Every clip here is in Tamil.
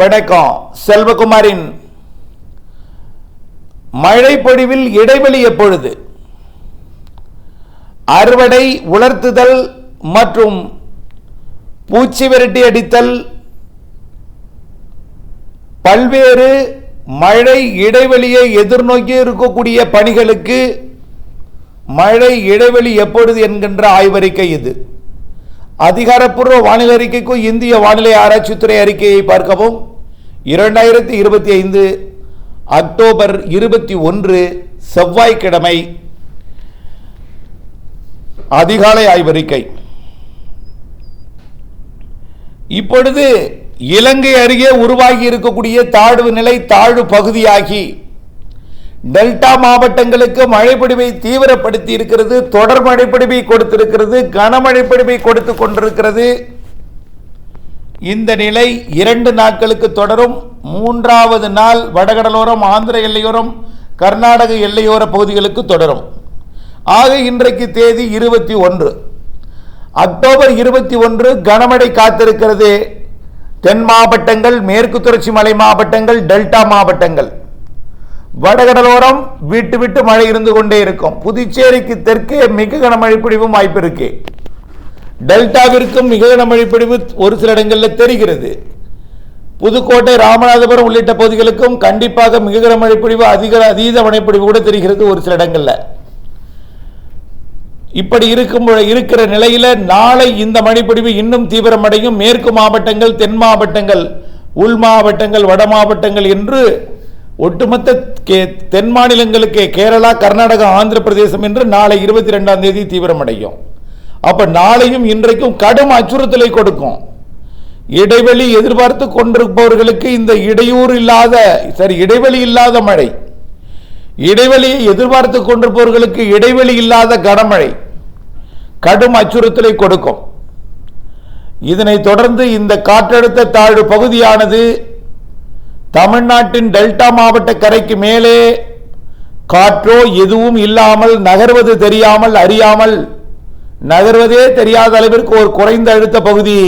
வணக்கம். செல்வகுமாரின் மழைப்பொழிவில் இடைவெளி எப்பொழுது? அறுவடை உலர்த்துதல் மற்றும் பூச்சி விரட்டி அடித்தல் பல்வேறு மழை இடைவெளியை எதிர்நோக்கி இருக்கக்கூடிய பணிகளுக்கு மழை இடைவெளி எப்பொழுது என்கின்ற ஆய்வறிக்கை இது. அதிகாரப்பூர்வ வானிலை அறிக்கைக்கும் இந்திய வானிலை ஆராய்ச்சித்துறை அறிக்கையை பார்க்கவும். இரண்டாயிரத்தி இருபத்தி ஐந்து அக்டோபர் இருபத்தி ஒன்று செவ்வாய்க்கிழமை அதிகாலை ஆய்வறிக்கை. இப்பொழுது இலங்கை அருகே உருவாகி இருக்கக்கூடிய தாழ்வு நிலை தாழ்வு பகுதியாகி டெல்டா மாவட்டங்களுக்கு மழைப்பிடிவை தீவிரப்படுத்தி இருக்கிறது தொடர் மழைப்பிடிவை கொடுத்திருக்கிறது கனமழைப்பிடிவை கொடுத்து கொண்டிருக்கிறது. இந்த நிலை இரண்டு நாட்களுக்கு தொடரும். மூன்றாவது நாள் வடகடலோரம் ஆந்திர எல்லையோரம் கர்நாடக எல்லையோர பகுதிகளுக்கு தொடரும். ஆக இன்றைக்கு தேதி இருபத்தி ஒன்று. அக்டோபர் இருபத்தி ஒன்று கனமழை காத்திருக்கிறது. தென் மாவட்டங்கள் மேற்கு தொடர்ச்சி மலை மாவட்டங்கள் டெல்டா மாவட்டங்கள். வடகடலோரம் விட்டு விட்டு மழை இருந்து கொண்டே இருக்கும். புதுச்சேரிக்கு தெற்கே மிக கனமழை பொழிவும் வாய்ப்பு இருக்குது டெல்டாவிற்கும் மிக கனமழை ஒரு சில இடங்களில் தெரிகிறது. புதுக்கோட்டை ராமநாதபுரம் உள்ளிட்ட பகுதிகளுக்கும் கண்டிப்பாக மிக கனமழை அதிக அதீத மழைப்பொழிவு கூட தெரிகிறது ஒரு சில இடங்களில். இப்படி இருக்கும் இருக்கிற நிலையில் நாளை இந்த மழைப்பொழிவு இன்னும் தீவிரமடையும். மேற்கு மாவட்டங்கள் தென் மாவட்டங்கள் உள் மாவட்டங்கள் வட மாவட்டங்கள் என்று ஒட்டுமொத்த கே- தென் மாநிலங்களுக்கு கேரளா கர்நாடகா ஆந்திர பிரதேசம் என்று நாளை இருபத்தி ரெண்டாம் தேதி தீவிரமடையும். அப்ப நாளையும் இன்றைக்கும் கடும் அச்சுறுத்தலை கொடுக்கும். இடைவெளி எதிர்பார்த்து கொண்டிருப்பவர்களுக்கு இந்த இடையூறு இல்லாத சரி இடைவெளி இல்லாத மழை. இடைவெளியை எதிர்பார்த்து கொண்டிருப்பவர்களுக்கு இடைவெளி இல்லாத கனமழை கடும் அச்சுறுத்தலை கொடுக்கும். இதனை தொடர்ந்து இந்த காற்றழுத்த தாழ்வு பகுதியானது தமிழ்நாட்டின் டெல்டா மாவட்ட கரைக்கு மேலே காற்றோ எதுவும் இல்லாமல் நகர்வது தெரியாமல் அறியாமல் நகர்வதே தெரியாத அளவிற்கு ஒரு குறைந்த அழுத்த பகுதி.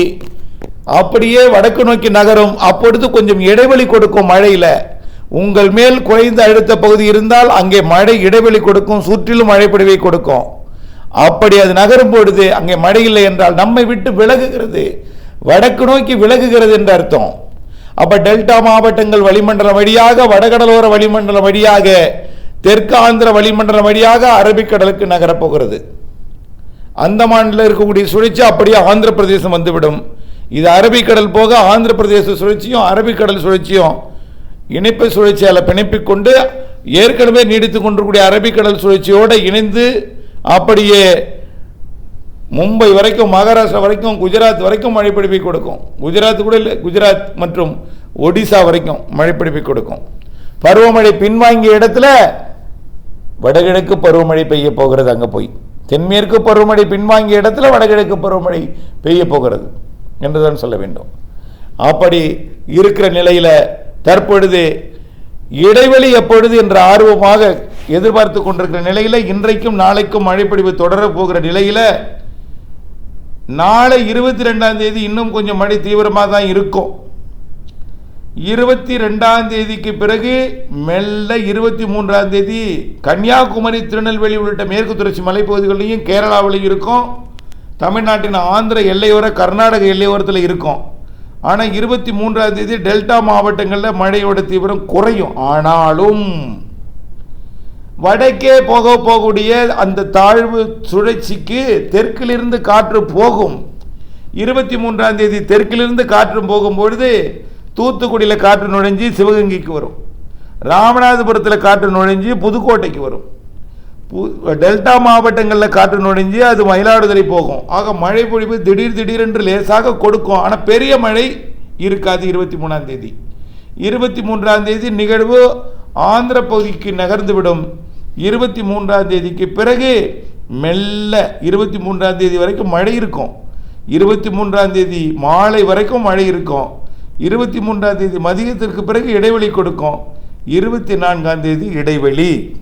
அப்படியே வடக்கு நோக்கி நகரும். அப்பொழுது கொஞ்சம் இடைவெளி கொடுக்கும் மழையில். உங்கள் மேல் குறைந்த அழுத்த பகுதி இருந்தால் அங்கே மழை இடைவெளி கொடுக்கும் சுற்றிலும் மழைப்பொடிவை கொடுக்கும். அப்படி அது நகரும் பொழுது அங்கே மழை இல்லை என்றால் நம்மை விட்டு விலகுகிறது. வடக்கு நோக்கி விலகுகிறது என்று அர்த்தம். அப்ப டெல்டா மாவட்டங்கள் வளிமண்டலம் வழியாக வடகடலோர வளிமண்டலம் வழியாக தெற்கு ஆந்திர வளிமண்டலம் வழியாக அரபிக்கடலுக்கு நகரப் போகிறது. அந்தமானில் இருக்கக்கூடிய சுழற்சி அப்படியே ஆந்திர பிரதேசம் வந்துவிடும். இது அரபிக்கடல் போக ஆந்திர பிரதேச சுழற்சியும் அரபிக்கடல் சுழற்சியும் இணைப்பு சுழற்சியால் பிணைப்பிக்கொண்டு ஏற்கனவே நீடித்து கொண்டிருக்கூடிய அரபிக்கடல் சுழற்சியோடு இணைந்து அப்படியே மும்பை வரைக்கும் மகாராஷ்டிரா வரைக்கும் குஜராத் வரைக்கும் மழைப்பிடிப்பை கொடுக்கும். குஜராத் கூட இல்லை குஜராத் மற்றும் ஒடிசா வரைக்கும் மழைப்பிடிப்பை கொடுக்கும். பருவமழை பின்வாங்கிய இடத்துல வடகிழக்கு பருவமழை பெய்ய போகிறது அங்கே போய். தென்மேற்கு பருவமழை பின்வாங்கிய இடத்துல வடகிழக்கு பருவமழை பெய்ய போகிறது என்றுதான் சொல்ல வேண்டும். அப்படி இருக்கிற நிலையில் தற்பொழுது இடைவெளி எப்பொழுது என்ற ஆர்வமாக எதிர்பார்த்து கொண்டிருக்கிற நிலையில் இன்றைக்கும் நாளைக்கும் மழைப்பொழிவு தொடரப் போகிற நிலையில் நாளை இருபத்தி ரெண்டாம் தேதி இன்னும் கொஞ்சம் மழை தீவிரமாக தான் இருக்கும். இருபத்தி ரெண்டாம் தேதிக்கு பிறகு மெல்ல இருபத்தி மூன்றாம் தேதி கன்னியாகுமரி திருநெல்வேலி உள்ளிட்ட மேற்கு தொடர்ச்சி மலைப்பகுதிகளிலையும் கேரளாவிலையும் இருக்கும். தமிழ்நாட்டின் ஆந்திர எல்லையோர கர்நாடக எல்லையோரத்தில் இருக்கும். ஆனால் இருபத்தி மூன்றாம் தேதி டெல்டா மாவட்டங்களில் மழையோட தீவிரம் குறையும். ஆனாலும் வடக்கே போக போகக்கூடிய அந்த தாழ்வு சுழற்சிக்கு தெற்கிலிருந்து காற்று போகும். இருபத்தி மூன்றாம் தேதி தெற்கிலிருந்து காற்று போகும்பொழுது தூத்துக்குடியில் காற்று நுழைஞ்சு சிவகங்கைக்கு வரும். ராமநாதபுரத்தில் காற்று நுழைஞ்சு புதுக்கோட்டைக்கு வரும். பு- டெல்டா மாவட்டங்களில் காற்று நுழைஞ்சு அது மயிலாடுதுறை போகும். ஆக மழை பொழிவு திடீர் திடீரென்று லேசாக கொடுக்கும். ஆனால் பெரிய மழை இருக்காது இருபத்தி மூணாம் தேதி. இருபத்தி மூன்றாம் தேதி நிகழ்வு ஆந்திர பகுதிக்கு நகர்ந்துவிடும் இருபத்தி மூன்றாம் தேதிக்கு பிறகு மெல்ல இருபத்தி மூன்றாம் தேதி வரைக்கும் மழை இருக்கும். இருபத்தி மூன்றாம் தேதி மாலை வரைக்கும் மழை இருக்கும். இருபத்தி மூன்றாம் தேதி மதியத்திற்கு பிறகு இடைவெளி கொடுக்கும். இருபத்தி நான்காம் தேதி இடைவெளி.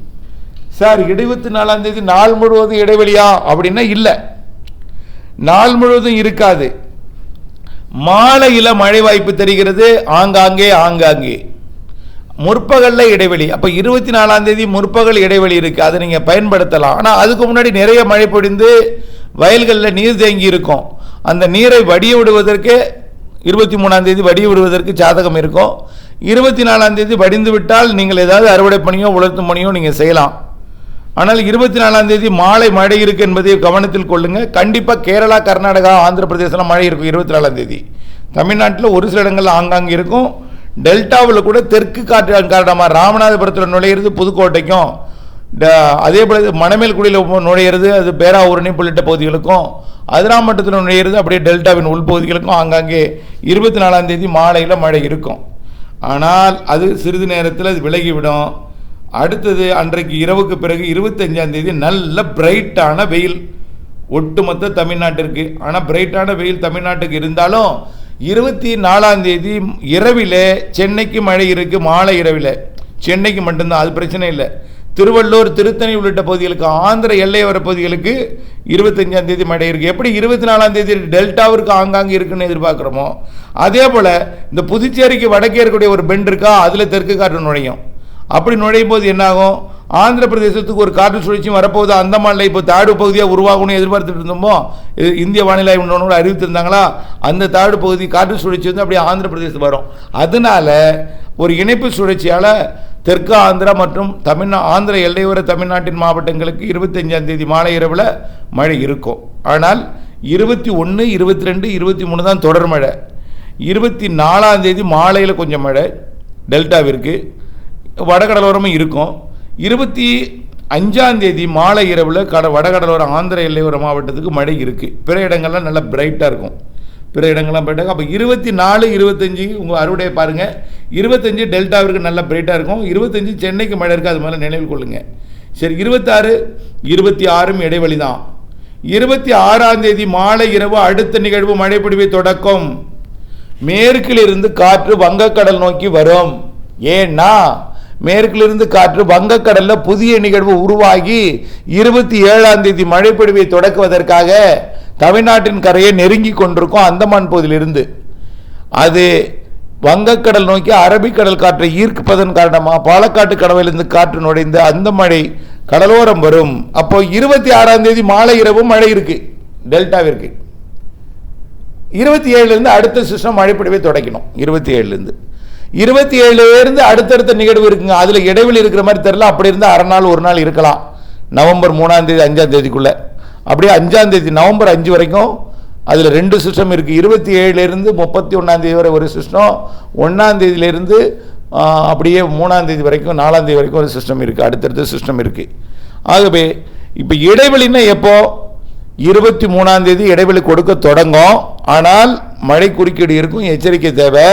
சார் இருபத்தி நாலாம் தேதி நாள் முழுவதும் இடைவெளியா? அப்படின்னா இல்லை. நாள் முழுவதும் இருக்காது. மாலையில் மழை வாய்ப்பு தெரிகிறது. ஆங்காங்கே ஆங்காங்கே. முற்பகல்ல இடைவெளி. அப்போ இருபத்தி நாலாம் தேதி முற்பகல் இடைவெளி இருக்குது அதை நீங்கள் பயன்படுத்தலாம். ஆனால் அதுக்கு முன்னாடி நிறைய மழை பொழிந்து வயல்களில் நீர் தேங்கி இருக்கும். அந்த நீரை வடிய விடுவதற்கு இருபத்தி மூணாம் தேதி வடி விடுவதற்கு சாதகம் இருக்கும் இருபத்தி நாலாம் தேதி வடிந்து விட்டால் நீங்கள் ஏதாவது அறுவடை பணியோ உலர்த்தும் பணியோ நீங்கள் செய்யலாம். ஆனால் இருபத்தி நாலாம் தேதி மாலை மழை இருக்கு என்பதை கவனத்தில் கொள்ளுங்க. கண்டிப்பாக கேரளா கர்நாடகா ஆந்திர பிரதேசம் மழை இருக்கும் இருபத்தி நாலாம் தேதி. தமிழ்நாட்டில் ஒரு சில இடங்களில் ஆங்காங்கே இருக்கும். டெல்டாவில் கூட தெற்கு காற்று காரணமாக ராமநாதபுரத்தில் நுழையிறது புதுக்கோட்டைக்கும் அதே போல் மணமேல்குடியில் நுழையிறது அது பேராவூரணி உள்ளிட்ட பகுதிகளுக்கும் அதிராமட்டத்தில் நுழையிறது அப்படியே டெல்டாவின் உள்பகுதிகளுக்கும் ஆங்காங்கே இருபத்தி நாலாம் தேதி மாலையில் மழை இருக்கும். ஆனால் அது சிறிது நேரத்தில் அது விலகிவிடும். அடுத்தது அன்றைக்கு இரவுக்கு பிறகு இருபத்தஞ்சாம் தேதி நல்ல பிரைட்டான வெயில். ஒட்டுமொத்த தமிழ்நாட்டிற்கு ஆனால் பிரைட்டான வெயில் தமிழ்நாட்டுக்கு இருந்தாலும் இருபத்தி நாலாம் தேதி இரவில் சென்னைக்கு மழை இருக்குது மாலை இரவில். சென்னைக்கு மட்டும்தான் அது பிரச்சனை இல்லை. திருவள்ளூர் திருத்தணி உள்ளிட்ட பகுதிகளுக்கு ஆந்திர எல்லையோர பகுதிகளுக்கு இருபத்தஞ்சாம் தேதி மழை இருக்கு. எப்படி இருபத்தி நாலாம் தேதி டெல்டாவிற்கு ஆங்காங்கே இருக்குன்னு எதிர்பார்க்குறோமோ அதே போல் இந்த புதுச்சேரிக்கு வடக்கே இருக்கக்கூடிய ஒரு பெண்ட் இருக்கா அதில் தெற்கு காற்று நுழையும். அப்படி நுழையும் போது என்னாகும்? ஆந்திர பிரதேசத்துக்கு ஒரு காற்று சுழற்சியும் வரப்போகுது. அந்தமான்ல இப்போ தாழ்வு பகுதியாக உருவாகணும்னு எதிர்பார்த்துட்டு இருந்தோமோ இது இந்திய வானிலை ஆய்வு அறிவித்திருந்தாங்களா அந்த தாழ்வு பகுதி காற்று சுழற்சி வந்து அப்படியே ஆந்திர பிரதேசத்துக்கு வரும். அதனால ஒரு இணைப்பு சுழற்சியால் தெற்கு ஆந்திரா மற்றும் தமிழ்நா ஆந்திர எல்லையோர தமிழ்நாட்டின் மாவட்டங்களுக்கு இருபத்தஞ்சாம் தேதி மாலை இரவில் மழை இருக்கும். ஆனால் இருபத்தி ஒன்று இருபத்தி ரெண்டு இருபத்தி மூணு தான் தொடர் மழை. இருபத்தி நாலாம் தேதி மாலையில் கொஞ்சம் மழை டெல்டாவிற்கு. வடகடலோரமும் இருக்கும். இருபத்தி அஞ்சாம் தேதி மாலை இரவில் கட வடகடலோர ஆந்திர எல்லையோர மாவட்டத்துக்கு மழை இருக்குது பிற இடங்கள்லாம் நல்லா பிரைட்டாக இருக்கும். பிற இடங்கள்லாம் போயிட்டாங்க அப்போ இருபத்தி நாலு இருபத்தஞ்சி உங்கள் அறுவடையை பாருங்கள் இருபத்தஞ்சு டெல்டாவிற்கு நல்லா பிரைட்டாக இருக்கும். இருபத்தஞ்சு சென்னைக்கு மழை இருக்குது அது மேலே நினைவில் கொள்ளுங்கள் சரி இருபத்தாறு இருபத்தி ஆறும் இடைவெளி தான். இருபத்தி ஆறாம் தேதி மாலை இரவு அடுத்த நிகழ்வு மழைப்பிடிவை தொடக்கம். மேற்கிலிருந்து காற்று வங்கக்கடல் நோக்கி வரும். ஏன்னா மேற்கிலிருந்து காற்று வங்கக்கடலில் புதிய நிகழ்வு உருவாகி இருபத்தி ஏழாம் தேதி மழைப்பொழிவை தொடக்குவதற்காக தமிழ்நாட்டின் கரையை நெருங்கி கொண்டிருக்கும் அந்தமான் பகுதியிலிருந்து. அது வங்கக்கடல் நோக்கி அரபிக்கடல் காற்றை ஈர்ப்பதன் காரணமாக பாலக்காட்டு கடலிலிருந்து காற்று நுழைந்து அந்த மழை கடலோரம் வரும். அப்போ இருபத்தி ஆறாம் தேதி மாலை இரவு மழை இருக்கு. டெல்டாவிற்கு. இருபத்தி ஏழுலேருந்து அடுத்த சிஸ்டம் மழைப்படிவை தொடக்கணும். இருபத்தி ஏழுலேருந்து. இருபத்தி ஏழுலேருந்து அடுத்தடுத்த நிகழ்வு இருக்குங்க. அதில் இடைவெளி இருக்கிற மாதிரி தெரியல. அப்படி இருந்தால் அரை நாள் ஒரு நாள் இருக்கலாம். நவம்பர் மூணாம் தேதி அஞ்சாம் தேதிக்குள்ளே. அப்படியே அஞ்சாம் தேதி நவம்பர் அஞ்சு வரைக்கும் அதில் ரெண்டு சிஸ்டம் இருக்குது இருபத்தி ஏழுலேருந்து முப்பத்தி ஒன்றாந்தேதி வரை ஒரு சிஸ்டம் ஒன்றாந்தேதியிலேருந்து அப்படியே மூணாந்தேதி வரைக்கும் நாலாந்தேதி வரைக்கும் ஒரு சிஸ்டம் இருக்குது அடுத்தடுத்த சிஸ்டம் இருக்குது ஆகவே இப்போ இடைவெளின்னா எப்போ? இருபத்தி மூணாந்தேதி இடைவெளி கொடுக்க தொடங்கும். ஆனால் மழை குறுக்கீடு இருக்கும் எச்சரிக்கை தேவை.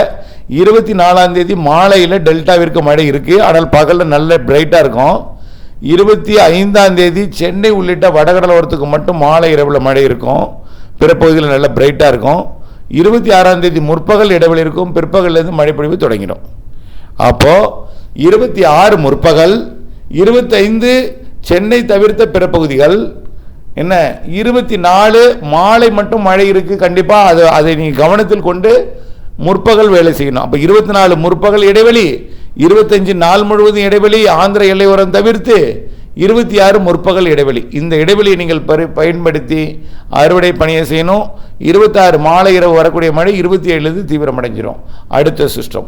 இருபத்தி நாலாந்தேதி மாலையில் டெல்டாவிற்கு மழை இருக்குது ஆனால் பகலில் நல்ல பிரைட்டாக இருக்கும். இருபத்தி ஐந்தாம் தேதி சென்னை உள்ளிட்ட வடகடலோரத்துக்கு மட்டும் மாலை இரவில் மழை இருக்கும். பிற பகுதிகளில் நல்லா பிரைட்டாக இருக்கும். இருபத்தி ஆறாம் தேதி முற்பகல் இடைவெளி இருக்கும். பிற்பகல்லேருந்து மழைப்பொழிவு தொடங்கிடும். அப்போது இருபத்தி ஆறு முற்பகல் இருபத்தைந்து சென்னை தவிர்த்த பிற பகுதிகள் என்ன இருபத்தி நாலு மாலை மட்டும் மழை இருக்குது கண்டிப்பாக அது அதை நீங்கள் கவனத்தில் கொண்டு முற்பகல் வேலை செய்யணும். அப்போ இருபத்தி நாலு முற்பகல் இடைவெளி இருபத்தஞ்சு நாள் முழுவதும் இடைவெளி ஆந்திர எல்லையோரம் தவிர்த்து இருபத்தி ஆறு முற்பகல் இடைவெளி. இந்த இடைவெளியை நீங்கள் பரி- பயன்படுத்தி அறுவடை பணியை செய்யணும். இருபத்தாறு மாலை இரவு வரக்கூடிய மழை இருபத்தி ஏழுலேருந்து தீவிரமடைஞ்சிடும் அடுத்த சிஸ்டம்.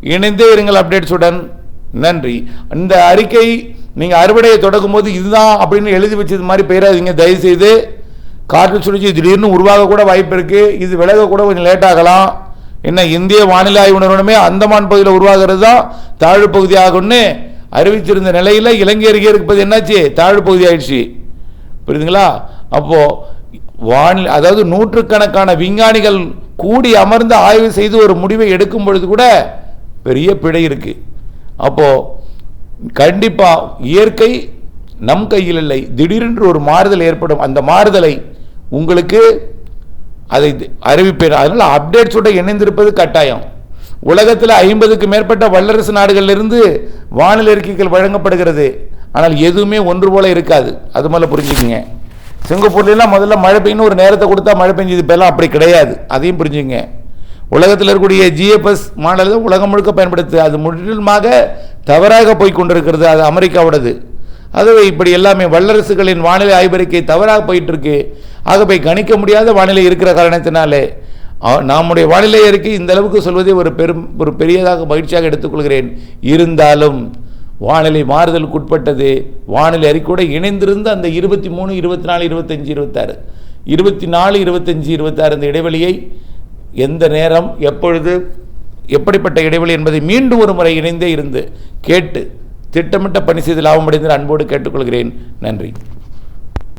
இணைந்தே இருங்கள் அப்டேட்ஸுடன். நன்றி. இந்த அறிக்கை நீங்கள் அறுவடையை தொடங்கும் போது இதுதான் அப்படின்னு எழுதி வச்சது மாதிரி பெயராதிங்க தயவுசெய்து காற்று சுழற்சி திடீர்னு உருவாக கூட வாய்ப்பு இருக்குது இது விலக கூட கொஞ்சம் லேட் ஆகலாம். என்ன இந்திய வானிலை ஆய்வு நிறுவனமே அந்தமான் பகுதியில் உருவாகிறது தான். தாழ்வு பகுதியாகும்னு அறிவித்திருந்த அறிவிச்சிருந்த நிலையில் இலங்கை அருகே இருப்பது என்னாச்சு? தாழ்வு பகுதி ஆயிடுச்சு. புரியுதுங்களா? அப்போது வானிலை அதாவது நூற்றுக்கணக்கான விஞ்ஞானிகள் கூடி அமர்ந்து ஆய்வு செய்து ஒரு முடிவை எடுக்கும் பொழுது கூட பெரிய பிழை இருக்குது அப்போது கண்டிப்பாக இயற்கை நம் கையில் இல்லை. திடீரென்று ஒரு மாறுதல் ஏற்படும். அந்த மாறுதலை உங்களுக்கு அதை அறிவிப்பேன். அதனால் அப்டேட்ஸோட இணைந்திருப்பது கட்டாயம். உலகத்தில் ஐம்பதுக்கு மேற்பட்ட வல்லரசு நாடுகளிலிருந்து வானிலை அறிக்கைகள் வழங்கப்படுகிறது. ஆனால் எதுவுமே ஒன்று போல இருக்காது. அது மேலே புரிஞ்சுக்குங்க. சிங்கப்பூர்லாம் முதல்ல மழை பெய்யணும் ஒரு நேரத்தை கொடுத்தா மழை பெஞ்சது. இப்போல்லாம் அப்படி கிடையாது. அதையும் புரிஞ்சுங்க உலகத்தில் இருக்கக்கூடிய ஜிஎஃப்எஸ் மாடல் உலகம் முழுக்க பயன்படுத்து அது முற்றிலுமாக தவறாக போய் கொண்டிருக்கிறது. அது அமெரிக்காவோடது அதுவே இப்படி எல்லாமே வல்லரசுகளின் வானிலை ஆய்வறிக்கை தவறாக போயிட்டு இருக்கு. ஆகவே கணிக்க முடியாத வானிலை இருக்கிற காரணத்தினாலே நம்முடைய வானிலை அறிக்கை இந்த அளவுக்கு சொல்வதை ஒரு பெரும் ஒரு பெரியதாக மகிழ்ச்சியாக எடுத்துக்கொள்கிறேன். இருந்தாலும் வானிலை மாறுதலுக்கு உட்பட்டது வானிலை அறிக்கையோட இணைந்திருந்து அந்த இருபத்தி மூணு இருபத்தி நாலு இருபத்தஞ்சி இருபத்தாறு இருபத்தி நாலு இருபத்தஞ்சி இருபத்தாறு இந்த இடைவெளியை எந்த நேரம் எப்பொழுது எப்படிப்பட்ட இடைவெளி என்பதை மீண்டும் ஒரு முறை இணைந்தே இருந்து கேட்டு திட்டமிட்ட பணி செய்து லாபமடைந்து அன்போடு கேட்டுக்கொள்கிறேன். நன்றி.